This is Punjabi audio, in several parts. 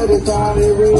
Everybody,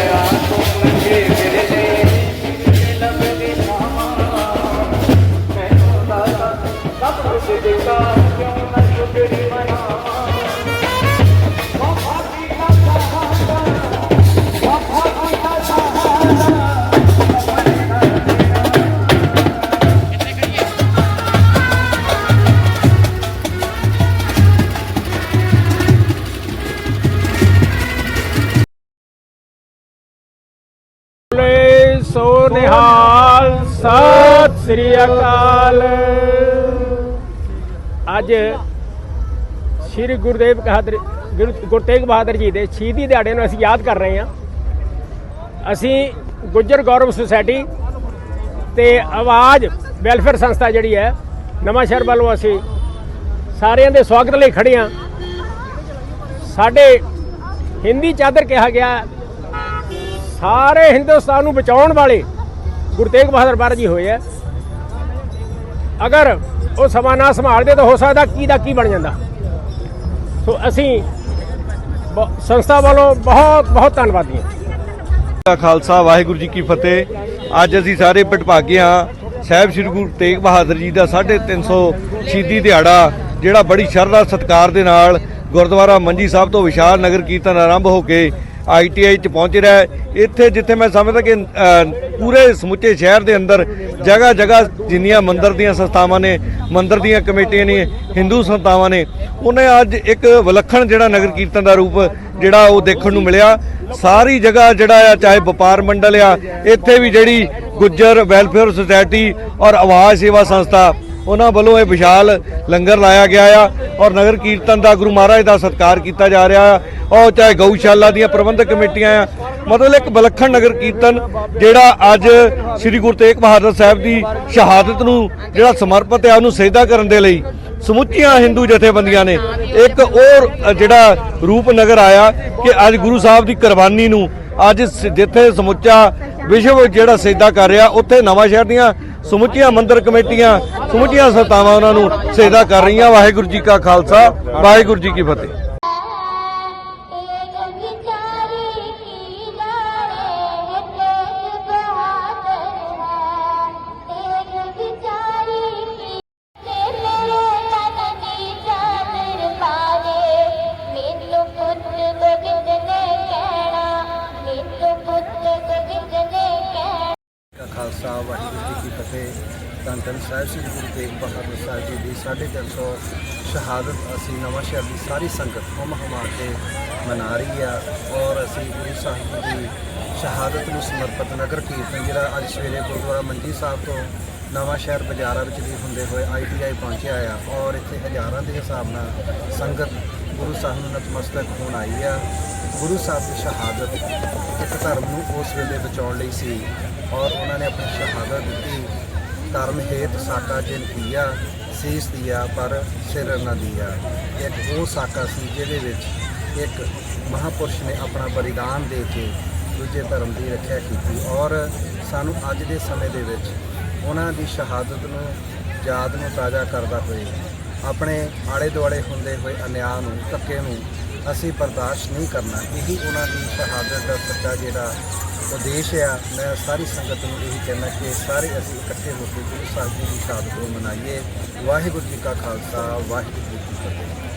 ਸੋ ਨਿਹਾਲ, ਸਤਿ ਸ੍ਰੀ ਅਕਾਲ। ਅੱਜ ਸ੍ਰੀ ਗੁਰਦੇਵ ਬਹਾਦਰ, ਗੁਰੂ ਗੁਰੂ ਤੇਗ ਬਹਾਦਰ ਜੀ ਦੇ ਸ਼ਹੀਦੀ ਦਿਹਾੜੇ ਨੂੰ ਅਸੀਂ ਯਾਦ ਕਰ ਰਹੇ ਹਾਂ। ਅਸੀਂ ਗੁੱਜਰ ਗੌਰਵ ਸੁਸਾਇਟੀ ਤੇ ਆਵਾਜ਼ ਵੈਲਫੇਅਰ ਸੰਸਥਾ ਜਿਹੜੀ ਹੈ, ਨਵਾਂ ਸ਼ਹਿਰ ਵੱਲੋਂ ਅਸੀਂ ਸਾਰਿਆਂ ਦੇ ਸਵਾਗਤ ਲਈ ਖੜੇ ਹਾਂ। ਸਾਡੇ ਹਿੰਦੀ ਚਾਦਰ ਕਿਹਾ ਗਿਆ ਸਾਰੇ ਹਿੰਦੁਸਤਾਨ ਨੂੰ ਬਚਾਉਣ ਵਾਲੇ ਗੁਰੂ ਤੇਗ ਬਹਾਦਰ ਬਾਰ ਜੀ ਹੋਏ ਆ। ਅਗਰ ਉਹ ਸਮਾਂ ਨਾ ਸੰਭਾਲਦੇ ਤਾਂ ਹੋ ਸਕਦਾ ਕੀ ਦਾ ਕੀ ਬਣ ਜਾਂਦਾ। ਸੋ ਅਸੀਂ ਸੰਸਥਾ ਵੱਲੋਂ ਬਹੁਤ ਬਹੁਤ ਧੰਨਵਾਦੀ ਹਾਂ। ਖਾਲਸਾ, ਵਾਹਿਗੁਰੂ ਜੀ ਕੀ ਫਤਿਹ। ਅੱਜ ਅਸੀਂ ਸਾਰੇ ਭਟਭਾਗੇ ਹਾਂ ਸਾਹਿਬ ਸ੍ਰੀ ਗੁਰੂ ਤੇਗ ਬਹਾਦਰ ਜੀ ਦਾ 350 ਸ਼ਹੀਦੀ ਦਿਹਾੜਾ, ਜਿਹੜਾ ਬੜੀ ਸ਼ਰਧਾ, ਸਤਿਕਾਰ ਦੇ ਨਾਲ ਗੁਰਦੁਆਰਾ ਮੰਜੀ ਸਾਹਿਬ ਤੋਂ ਵਿਸ਼ਾਲ ਨਗਰ ਕੀਰਤਨ ਆਰੰਭ ਹੋ ਕੇ ਆਈਟੀਆਈ ਚ ਪਹੁੰਚ ਰਿਹਾ ਹੈ। ਇੱਥੇ ਜਿੱਥੇ ਮੈਂ ਸਮਝਦਾ ਕਿ ਪੂਰੇ ਸਮੁੱਚੇ ਸ਼ਹਿਰ ਦੇ ਅੰਦਰ ਜਗ੍ਹਾ ਜਗ੍ਹਾ ਜਿੰਨੀਆਂ ਮੰਦਰ ਦੀਆਂ ਸੰਸਥਾਵਾਂ ਨੇ, ਮੰਦਰ ਦੀਆਂ ਕਮੇਟੀਆਂ ਨੇ, ਹਿੰਦੂ ਸੰਸਥਾਵਾਂ ਨੇ, ਉਹਨੇ ਅੱਜ ਇੱਕ ਵਿਲੱਖਣ ਜਿਹੜਾ ਨਗਰ ਕੀਰਤਨ ਦਾ ਰੂਪ ਜਿਹੜਾ ਉਹ ਦੇਖਣ ਨੂੰ ਮਿਲਿਆ। ਸਾਰੀ ਜਗ੍ਹਾ ਜਿਹੜਾ ਆ, ਚਾਹੇ ਵਪਾਰ ਮੰਡਲ ਆ, ਇੱਥੇ ਵੀ ਜਿਹੜੀ ਗੁੱਜਰ ਵੈਲਫੇਅਰ ਸੁਸਾਇਟੀ ਔਰ ਆਵਾਜ਼ ਸੇਵਾ ਸੰਸਥਾ, ਉਹਨਾਂ ਵੱਲੋਂ ਇਹ ਵਿਸ਼ਾਲ ਲੰਗਰ ਲਾਇਆ ਗਿਆ ਆ। ਔਰ ਨਗਰ ਕੀਰਤਨ ਦਾ ਗੁਰੂ ਮਹਾਰਾਜ ਦਾ ਸਤਿਕਾਰ ਕੀਤਾ ਜਾ ਰਿਹਾ ਆ ਉਹ ਚਾਹੇ ਗਊਸ਼ਾਲਾ ਦੀਆਂ ਪ੍ਰਬੰਧਕ ਕਮੇਟੀਆਂ ਆ, ਮਤਲਬ ਇੱਕ ਵਿਲੱਖਣ ਨਗਰ ਕੀਰਤਨ ਜਿਹੜਾ ਅੱਜ ਸ੍ਰੀ ਗੁਰੂ ਤੇਗ ਬਹਾਦਰ ਸਾਹਿਬ ਦੀ ਸ਼ਹਾਦਤ ਨੂੰ, ਜਿਹੜਾ ਸਮਰਪਿਤ ਹੈ ਉਹਨੂੰ ਸਜਦਾ ਕਰਨ ਦੇ ਲਈ ਸਮੁੱਚੀਆਂ ਹਿੰਦੂ ਜਥੇਬੰਦੀਆਂ ਨੇ ਇੱਕ ਹੋਰ ਜਿਹੜਾ ਰੂਪ ਨਗਰ ਆਇਆ ਕਿ ਅੱਜ ਗੁਰੂ ਸਾਹਿਬ ਦੀ ਕੁਰਬਾਨੀ ਨੂੰ ਅੱਜ ਜਿੱਥੇ ਸਮੁੱਚਾ ਵਿਸ਼ਵ ਜਿਹੜਾ ਸਜਦਾ ਕਰ ਰਿਹਾ, ਉੱਥੇ ਨਵਾਂ ਸ਼ਹਿਰ ਦੀਆਂ ਸਮੁੱਚੀਆਂ ਮੰਦਰ ਕਮੇਟੀਆਂ ਸਮੁੱਚੀਆਂ ਸੰਸਥਾਵਾਂ ਉਹਨਾਂ ਨੂੰ ਸੇਵਾ ਕਰ ਰਹੀਆਂ। ਵਾਹਿਗੁਰੂ ਜੀ ਕਾ ਖਾਲਸਾ, ਵਾਹਿਗੁਰੂ ਜੀ ਕੀ ਫਤਿਹ। ਧੰਨ ਧੰਨ ਸਾਹਿਬ ਸ੍ਰੀ ਗੁਰੂ ਤੇਗ ਬਹਾਦਰ ਸਾਹਿਬ ਜੀ ਦੀ 350 ਸ਼ਹਾਦਤ ਅਸੀਂ ਨਵਾਂ ਸ਼ਹਿਰ ਦੀ ਸਾਰੀ ਸੰਗਤ ਹੁਮ ਹਮਾ ਕੇ ਮਨਾ ਰਹੀ ਆ ਔਰ ਅਸੀਂ ਗੁਰੂ ਸਾਹਿਬ ਦੀ ਸ਼ਹਾਦਤ ਨੂੰ ਸਮਰਪਿਤ ਨਗਰ ਕੀਰਤਨ ਜਿਹੜਾ ਅੱਜ ਸਵੇਰੇ ਗੁਰਦੁਆਰਾ ਮੰਡੀ ਸਾਹਿਬ ਤੋਂ ਨਵਾਂ ਸ਼ਹਿਰ ਬਾਜ਼ਾਰਾਂ ਵਿੱਚ ਵੀ ਹੁੰਦੇ ਹੋਏ ਆਈਟੀਆਈ ਪਹੁੰਚਿਆ ਆ ਔਰ ਇੱਥੇ ਹਜ਼ਾਰਾਂ ਦੇ ਹਿਸਾਬ ਨਾਲ ਸੰਗਤ ਗੁਰੂ ਸਾਹਿਬ ਨੂੰ ਨਤਮਸਤਕ ਹੋਣ ਆਈ ਆ। ਗੁਰੂ ਸਾਹਿਬ ਦੀ ਸ਼ਹਾਦਤ ਇੱਕ ਧਰਮ ਨੂੰ ਉਸ ਵੇਲੇ ਬਚਾਉਣ ਲਈ ਸੀ ਔਰ ਉਹਨਾਂ ਨੇ ਆਪਣੀ ਸ਼ਹਾਦਤ ਧਰਮ ਹੇਤ ਸਾਕਾ ਜਿਨ ਕੀਆ ਸੀਸ ਦਿਆ ਪਰ ਸਿਰ ਨਾ ਦਿਆ। ਇੱਕ ਉਹ ਸਾਕਾ ਸੀ ਜਿਹਦੇ ਵਿੱਚ ਇੱਕ ਮਹਾਪੁਰਸ਼ ਨੇ ਆਪਣਾ ਬਲੀਦਾਨ ਦੇ ਕੇ ਦੂਜੇ ਧਰਮ ਦੀ ਰੱਖਿਆ ਕੀਤੀ। ਔਰ ਸਾਨੂੰ ਅੱਜ ਦੇ ਸਮੇਂ ਦੇ ਵਿੱਚ ਉਹਨਾਂ ਦੀ ਸ਼ਹਾਦਤ ਨੂੰ, ਯਾਦ ਨੂੰ ਤਾਜ਼ਾ ਕਰਦਾ ਹੋਏ, ਆਪਣੇ ਆਲੇ ਦੁਆਲੇ ਹੁੰਦੇ ਹੋਏ ਅਨਿਆਂ ਨੂੰ, ਧੱਕੇ ਨੂੰ ਅਸੀਂ ਬਰਦਾਸ਼ਤ ਨਹੀਂ ਕਰਨਾ। ਇਹੀ ਉਹਨਾਂ ਦੀ ਸ਼ਹਾਦਤ ਦਾ ਸੱਚਾ ਜਿਹੜਾ ਉਦੇਸ਼ ਆ। ਮੈਂ ਸਾਰੀ ਸੰਗਤ ਨੂੰ ਇਹੀ ਕਹਿਣਾ ਕਿ ਸਾਰੇ ਅਸੀਂ ਇਕੱਠੇ ਹੋ ਕੇ ਗੁਰੂ ਸਾਹਿਬ ਜੀ ਦੀ ਸ਼ਹਾਦਤ ਨੂੰ ਮਨਾਈਏ। ਵਾਹਿਗੁਰੂ ਜੀ ਕਾ ਖਾਲਸਾ, ਵਾਹਿਗੁਰੂ ਜੀ ਕੀ ਫਤਿਹ।